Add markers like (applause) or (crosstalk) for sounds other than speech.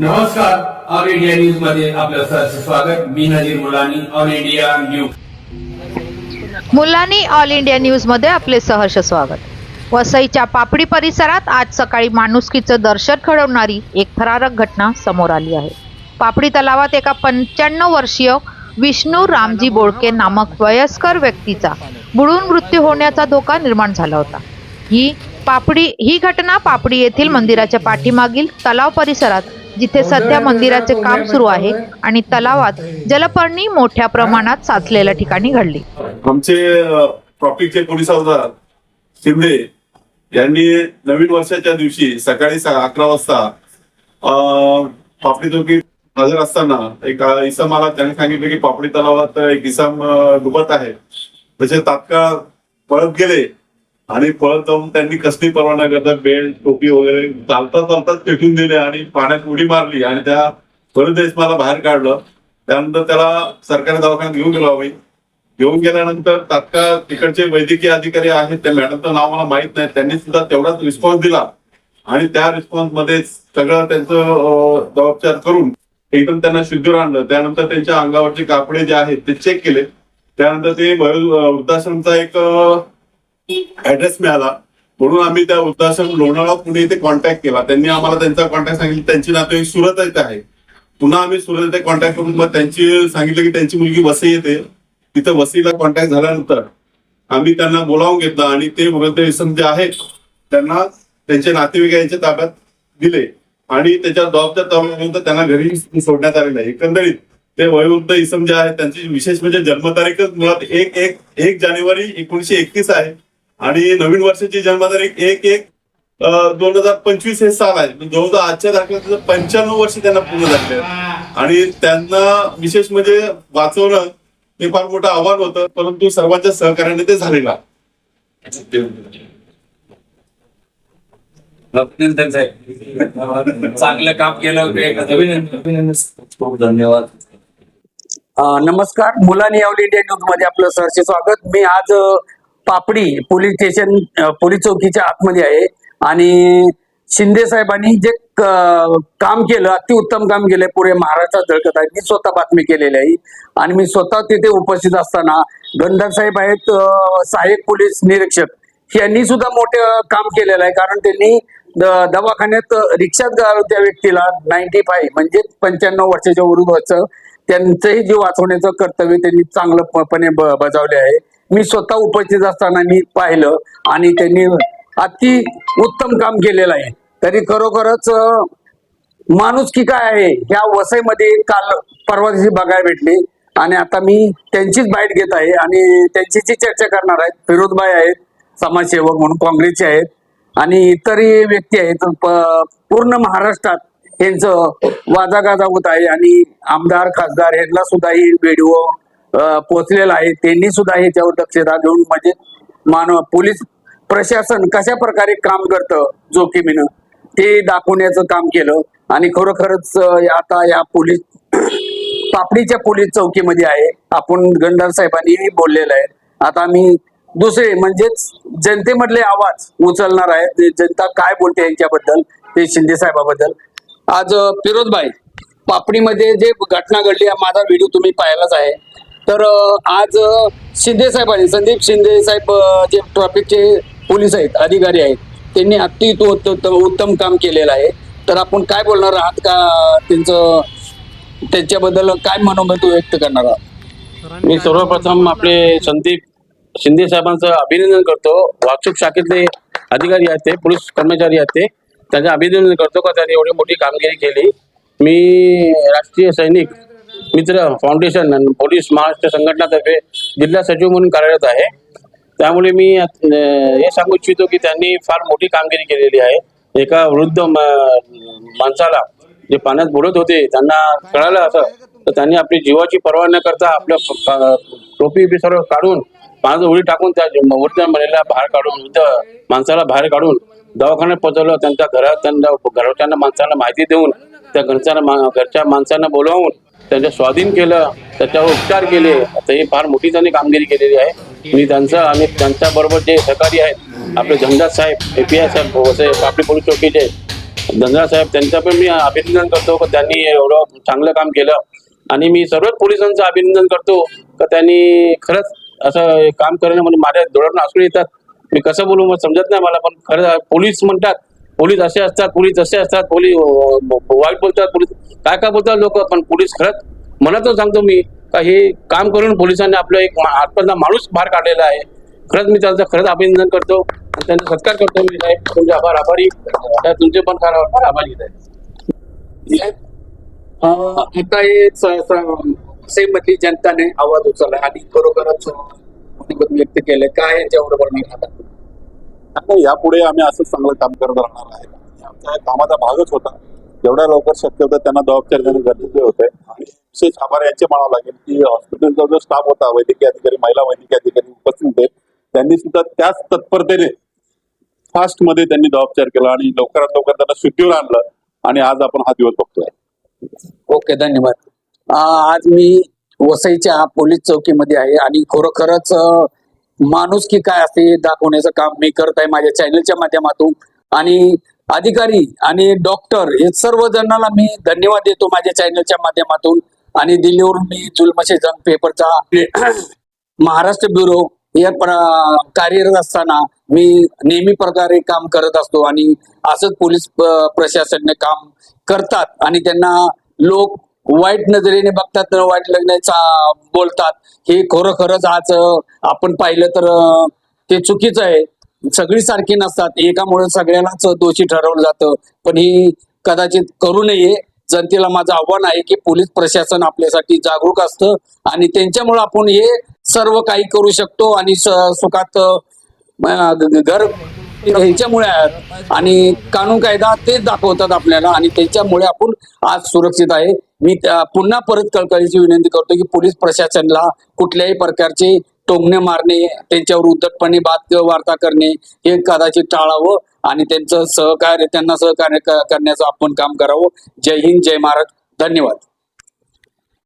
नमस्कार all India न्यूजमध्ये आपलं सहर्ष स्वागत. मी Nazir Mulani all India news Mulani all India न्यूजमध्ये आपले सहर्ष स्वागत. वसईच्या पापडी परिसरात आज सकाळी माणुसकीचं दर्शन घडवणारी एक थरारक घटना समोर आली आहे. पापडी तलावात एका पंच्याण्णव वर्षीय विष्णू रामजी बोळके नामक वयस्कर व्यक्तीचा बुडून मृत्यू होण्याचा धोका निर्माण झाला होता. ही पापडी ही घटना पापडी येथील मंदिराच्या पाठीमागील तलाव परिसरात जिथे सध्या मंदिराचे काम सुरू आहे आणि तलावात जलपर्णी मोठ्या प्रमाणात साचलेल्या ठिकाणी घडली. आमचे ट्रॉफिकचे पोलीस हवालदार शिंदे यांनी नवीन वर्षाच्या दिवशी सकाळी अकरा वाजता पापडी चौकीत हजर असताना एक इसम आला. त्याने सांगितलं की पापडी तलावात एक इसम डुबत आहे. तसे तात्काळ पळत गेले. आणि पळत जाऊन त्यांनी कसली परवा न करता बेल्ट टोपी वगैरे चालता चालताच फेकून दिले आणि पाण्यात उडी मारली आणि त्या परत मला बाहेर काढलं. त्यानंतर त्याला सरकारी दवाखान्यात घेऊन गेलो आम्ही. घेऊन गेल्यानंतर तात्काळ तिकडचे वैद्यकीय अधिकारी आहेत त्या मॅडमचं नाव मला माहीत नाही. त्यांनी सुद्धा तेवढाच रिस्पॉन्स दिला. आणि त्या रिस्पॉन्समध्ये सगळं त्यांचं जबाबदार करून एकदम त्यांना शुद्धीवर आणलं. त्यानंतर त्यांच्या अंगावरचे कापडे जे आहेत ते चेक केले. त्यानंतर ते वृद्धाश्रमचा एक ऍड्रेस मिळाला. म्हणून आम्ही त्या वृद्धाश्रम लोणावळा पुणे इथे कॉन्टॅक्ट केला. त्यांनी आम्हाला त्यांचा कॉन्टॅक्ट सांगितलं त्यांची नातेवाईक सुरत येत आहे? पुन्हा आम्ही सुरत येथे कॉन्टॅक्ट करून मग त्यांची सांगितलं की त्यांची मुलगी वसई येते. तिथं वसईला कॉन्टॅक्ट झाल्यानंतर आम्ही त्यांना बोलावून घेतलं आणि ते वृद्ध इसम जे आहेत त्यांना त्यांचे नातेवाईक यांच्या ताब्यात दिले. आणि त्याच्या जबाबदार तरुणानंतर त्यांना घरी सोडण्यात आलेलं आहे. एकंदरीत ते वयोवृद्ध इसम जे आहे त्यांची विशेष म्हणजे जन्मतारीखच मुळात एक एक एक जानेवारी एकोणीशे एकतीस आहे. आणि नवीन वर्षाची जन्मतारीख एक एक दोन हजार पंचवीस हे साल आहे. म्हणजे जवळजवळ आजच्या तारखेला पंच्याण्णव वर्ष त्यांना पूर्ण झाले आहेत. आणि त्यांना विशेष म्हणजे वाचवणं हे फार मोठं आव्हान होतं परंतु सर्वांच्या सहकार्याने ते झालेलं आहे. अभिनंदन साहेब चांगलं काम केलं. अभिनंदन अभिनंदन खूप धन्यवाद नमस्कार. मुलांनी ऑल इंडिया न्यूजमध्ये आपलं सहर्ष स्वागत. मी आज पापडी पोलीस स्टेशन पोलीस चौकीच्या आतमध्ये आहे. आणि शिंदे साहेबांनी जे काम केलं अतिउत्तम काम केलंय पुढे महाराष्ट्रात झळकत आहे. मी स्वतः बातमी केलेली आहे. आणि मी स्वतः तिथे उपस्थित असताना गंधर साहेब आहेत सहाय्यक पोलीस निरीक्षक. यांनी सुद्धा मोठं काम केलेलं आहे. कारण त्यांनी दवाखान्यात रिक्षात गा- त्या व्यक्तीला नाईन्टी फाय म्हणजे पंच्याण्णव वर्षाच्या वरून त्यांचंही जीव वाचवण्याचं कर्तव्य त्यांनी चांगलंपणे ब- बजावले आहे. मी स्वतः उपस्थित असताना मी पाहिलं आणि त्यांनी अति उत्तम काम केलेलं आहे. तरी खरोखरच माणूस की काय आहे ह्या वसईमध्ये काल परवा दिवशी बघायला भेटली. आणि आता मी त्यांचीच बाईट घेत आहे आणि त्यांचीची चर्चा करणार आहेत. फिरोजबाई आहेत समाजसेवक म्हणून काँग्रेसचे आहेत. आणि इतरही व्यक्ती आहेत पूर्ण महाराष्ट्रात यांचं वादागाजा होत आहे. आणि आमदार खासदार यांना सुद्धा ही व्हिडिओ पोहोचलेला आहे. त्यांनी सुद्धा ह्याच्यावर दक्षता घेऊन म्हणजे मानव पोलीस प्रशासन कशा प्रकारे काम करतं जोखमीनं ते दाखवण्याचं काम केलं. आणि खरोखरच आता या पोलीस पापडीच्या पोलीस चौकीमध्ये आहे. आपण गंडार साहेबांनी बोललेलं आहे. आता मी दुसरे म्हणजेच जनतेमधले आवाज उचलणार आहे. जनता काय बोलते यांच्याबद्दल ते शिंदे साहेबाबद्दल. आज फिरोजभाई पापडीमध्ये जे घटना घडली माझा व्हिडिओ तुम्ही पाहिलाच आहे. तर आज शिंदे शिंदे साहेबांनी संदीप शिंदे साहेब जे ट्रॅफिकचे पोलीस आहेत अधिकारी आहेत त्यांनी अति उत्तम काम केलेलं आहे. तर आपण काय बोलणार आहात का? त्यांचं त्यांच्याबद्दल काय मनोगत व्यक्त करणार आहात? मी सर्वप्रथम आपले संदीप शिंदे साहेबांचं अभिनंदन करतो. वाहतूक शाखेतले अधिकारी आहेत ते पोलीस कर्मचारी आहेत ते. त्यांचं अभिनंदन करतो का? त्यांनी एवढी मोठी कामगिरी केली. मी राष्ट्रीय सैनिक मित्र फाउंडेशन पोलीस महाराष्ट्र संघटनातर्फे जिल्हा सचिव म्हणून कार्यरत आहे. त्यामुळे मी हे सांगू इच्छितो की त्यांनी फार मोठी कामगिरी केलेली आहे. एका वृद्ध माणसाला जे पाण्यात बुडत होते त्यांना कळालं असं तर त्यांनी आपली जीवाची पर्वा न करता आपलं टोपी बी सर्व काढून पाण्यात उडी टाकून त्या वृद्ध महिलेला बाहेर काढून वृद्ध माणसाला बाहेर काढून दवाखान्यात पोहोचवलं त्यांच्या घरात त्यांना घरच्या माणसांना माहिती देऊन त्या घरच्या घरच्या माणसांना बोलावून त्यांच्या स्वाधीन केलं त्याच्यावर उपचार केले. आता ही फार मोठी त्यांनी कामगिरी केलेली आहे. मी त्यांचं आणि त्यांच्या बरोबर जे सहकारी आहेत आपले झंडात साहेब ए पी आय साहेब वसई पापडी पोलीस चौकीचे धनराज साहेब त्यांचं पण मी अभिनंदन करतो की त्यांनी एवढं चांगलं काम केलं. आणि मी सर्वच पोलिसांचं अभिनंदन करतो. का त्यांनी खरंच असं काम करणं म्हणजे माझ्या डोळ्यातून असून येतात. मी कसं बोलू मग समजत नाही मला पण खरं पोलीस म्हणतात पोलीस असे असतात पोलीस असे असतात पोलीस वाईट बोलतात पोलीस काय काय बोलतात लोक पण पोलीस खरंच मनातून सांगतो मी का हे काम करून पोलिसांनी आपलं एक आजपर्यंत माणूस बाहेर काढलेला आहे. खरंच मी त्यांचं खरंच अभिनंदन करतो त्यांचा सत्कार करतो मी साहेब. तुमचे आभार आभारी. तुमचे पण फार फार आभारी आता हे सेम मधली जनताने आवाज उचलला आणि खरोखरच व्यक्त केलंय. काय यांच्यावर वर्णन आता नाही यापुढे आम्ही असंच चांगलं काम करत राहणार आहे. आमचा कामाचा भागच होता. जेवढ्या लवकर शक्य होतं त्यांना जबाबदारी देणे गरजेचे होते. आणि विशेष आभार यांचे म्हणावं लागेल की हॉस्पिटलचा जो स्टाफ होता वैद्यकीय अधिकारी महिला वैद्यकीय अधिकारी उपस्थित होते त्यांनी सुद्धा त्याच तत्परतेने फास्टमध्ये त्यांनी जबाबदार केला आणि लवकरात लवकर त्यांना सुट्टीवर आणलं. आणि आज आपण हा दिवस बघतोय. ओके धन्यवाद. आज मी वसईच्या पोलीस चौकीमध्ये आहे आणि खरोखरच माणूस की काय असते हे दाखवण्याचं काम मी करत आहे माझ्या चॅनलच्या माध्यमातून. आणि अधिकारी आणि डॉक्टर हे सर्व जणांना मी धन्यवाद देतो माझ्या चॅनलच्या माध्यमातून. आणि दिल्लीवरून मी जुलमशे जंग पेपरचा (clears throat) महाराष्ट्र ब्युरो या कार्यरत असताना मी नेहमी प्रकारे काम करत असतो. आणि असंच पोलीस प्रशासनने काम करतात. आणि त्यांना लोक वाईट नजरेने बघतात वाईट लग्नाचा बोलतात. हे खरोखरच आज आपण पाहिलं तर ते चुकीचं आहे. सगळी सारखी नसतात. एकामुळे सगळ्यांनाच दोषी ठरवलं जातं. पण ही कदाचित करू नये. जनतेला माझं आव्हान आहे की पोलीस प्रशासन आपल्यासाठी जागरूक असतं आणि त्यांच्यामुळे आपण हे सर्व काही करू शकतो आणि स- सुखात घर ह्यांच्यामुळे आहेत. आणि कानून कायदा तेच दाखवतात आपल्याला आणि त्यांच्यामुळे आपण आज सुरक्षित आहे. मी पुन्हा परत कळकळीची विनंती करतो की पोलीस प्रशासनाला कुठल्याही प्रकारचे टोमणे मारणे त्यांच्यावर उद्धटपणे बात वार्ता करणे हे कदाचित टाळावं आणि त्यांचं सहकार्य त्यांना सहकार्य करण्याचं आपण काम करावं. जय हिंद जय महाराज धन्यवाद.